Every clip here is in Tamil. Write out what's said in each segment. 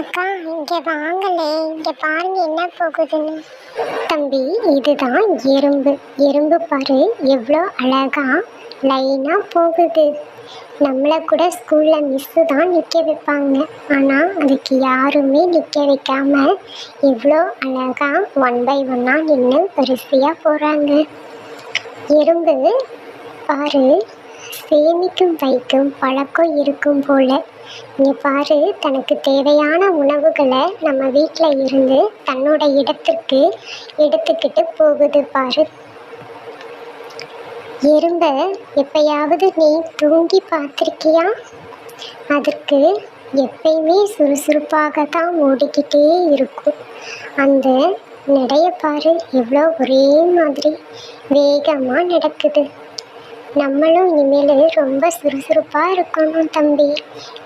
அக்கா இங்கே வாங்கலே. இங்கே பாருங்க என்ன போகுதுன்னு. தம்பி இதுதான் எறும்பு. எறும்பு பாரு எவ்வளோ அழகா லைனாக போகுது. நம்மளை கூட ஸ்கூலில் மிஸ்ஸு தான் நிற்க வைப்பாங்க. ஆனால் அதுக்கு யாருமே நிற்க வைக்காம எவ்வளோ அழகாக ஒன் பை ஒன்னாக நின்று வரிசையாக போகிறாங்க எறும்பு பாரு சேமிக்கும் வைக்கும் பழக்கம் இருக்கும் போல். இங்கே பாரு தனக்கு தேவையான உணவுகளை நம்ம வீட்டில் இருந்து தன்னோட இடத்திற்கு எடுத்துக்கிட்டு போகுது பாரு. எறும்ப எப்பயாவது நீ தூங்கி பார்த்துருக்கியா? அதற்கு எப்பயுமே சுறுசுறுப்பாக தான் ஓடிக்கிட்டே இருக்கும். அந்த நடைய பாரு எவ்வளோ ஒரே மாதிரி வேகமாக நடக்குது. நம்மளும் இனிமேல் ரொம்ப சுறுசுறுப்பாக இருக்கணும் தம்பி.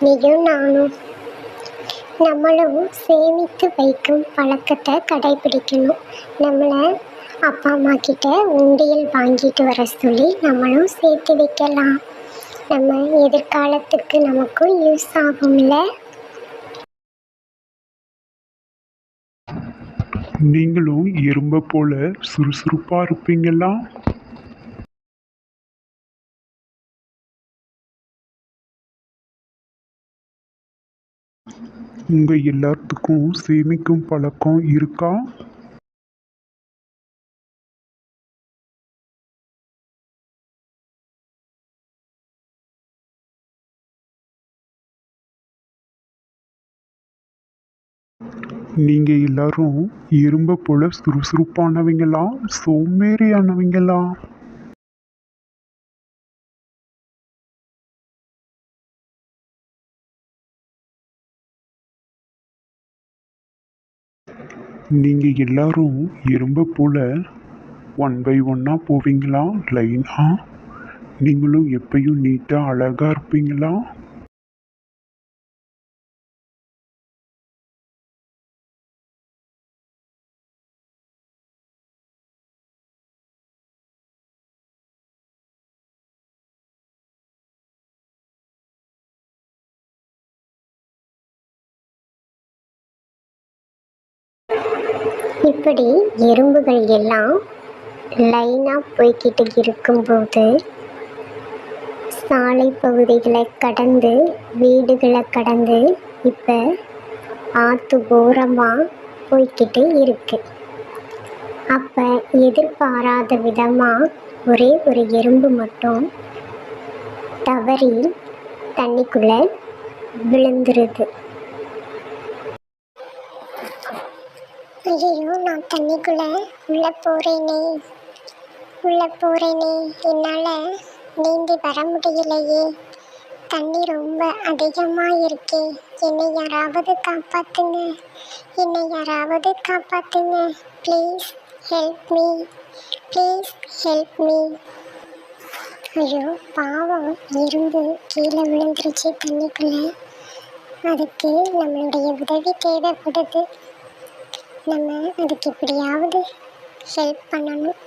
நீயும் நானும். நம்மளும் சேமித்து வைக்கும் பழக்கத்தை கடைபிடிக்கணும். நம்மளை அப்பா அம்மா கிட்ட உண்டியல் வாங்கிட்டு வர சொல்லி நம்மளும் சேர்த்து வைக்கலாம். நம்ம எதிர்காலத்துக்கு நமக்கும் யூஸ் ஆகும்ல? நீங்களும் எறும்பை போல சுறுசுறுப்பாக இருப்பீங்களா? உங்க எல்லாத்துக்கும் சேமிக்கும் பழக்கம் இருக்கா? நீங்க எல்லாரும் எறும்பை போல சுறுசுறுப்பானவங்களா? சோம்பேறியானவங்களா? நீங்கள் எல்லாரும் எறும்பை போல் ஒன் பை ஒன்னாக போவீங்களா? லைனாக நீங்களும் எப்பயும் நீட்டாக அழகாக இருப்பீங்களா? இப்படி எறும்புகள் எல்லாம் லைனாக போய்கிட்டு இருக்கும்போது சாலை பகுதிகளை கடந்து வீடுகளை கடந்து இப்போ ஆற்று ஓரமாக போய்கிட்டு இருக்கு. அப்போ எதிர்பாராத விதமாக ஒரே ஒரு எறும்பு மட்டும் தவறி தண்ணிக்குள்ளே விழுந்துருது. ஐயோ நான் தண்ணிக்குள்ளே உள்ளே போகிறேனே உள்ளே போகிறேனே என்னால் நீந்தி வர முடியலையே. தண்ணி ரொம்ப அதிகமாக இருக்கே என்னை யாராவது காப்பாற்றுங்க என்னை யாராவது காப்பாற்றுங்க please help me please help me ஐயோ பாவம். இருந்து கீழே விழுந்துருச்சு தண்ணிக்குள்ளே. அதுக்கு நம்மளுடைய உதவி தேவைப்படுது. நம்ம அதுக்கு எப்படியாவது ஹெல்ப் பண்ணணும்.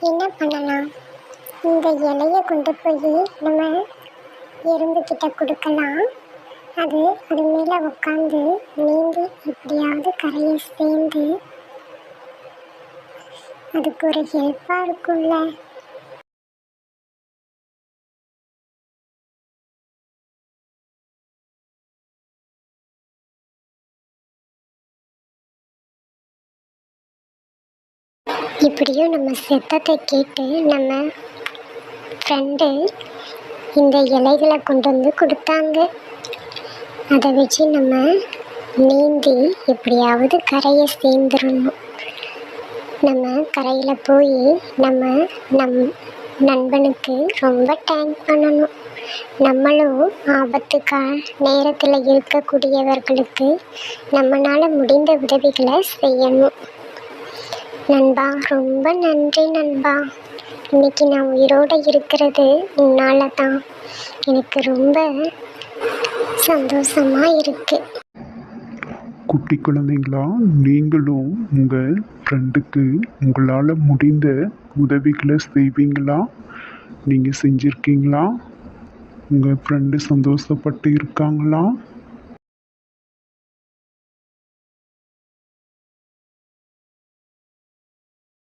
என்ன பண்ணலாம்? இந்த இலையை கொண்டு போய் நம்ம எறும்புக்கிட்ட கொடுக்கலாம். அது அது மேலே உட்காந்து நீந்தி எப்படியாவது கரையை சேர்ந்து அதுக்கு ஒரு ஹெல்ப்பாக இருக்கும்ல. இப்படியும் நம்ம சத்தத்தை கேட்டு நம்ம ஃப்ரெண்டு இந்த இலைகளை கொண்டு வந்து கொடுத்தாங்க. அதை வச்சு நம்ம நீந்தி எப்படியாவது கரையை சேர்ந்துடணும். நம்ம கரையில் போய் நம்ம நம் நண்பனுக்கு ரொம்ப டேங்க் பண்ணணும். நம்மளும் ஆபத்துக்கா நேரத்தில் இருக்கக்கூடியவர்களுக்கு நம்மளால் முடிந்த உதவிகளை செய்யணும். நண்பா ரொம்ப நன்றி நண்பா. இன்னைக்கு நான் உயிரோடு இருக்கிறது உன்னால தான் எனக்கு ரொம்ப சந்தோஷமாக இருக்கு. குட்டி குழந்தைங்களா நீங்களும் உங்கள் ஃப்ரெண்டுக்கு உங்களால் முடிந்த உதவிகளை செய்வீங்களா? நீங்கள் செஞ்சுருக்கீங்களா? உங்கள் ஃப்ரெண்டு சந்தோஷப்பட்டு இருக்காங்களா?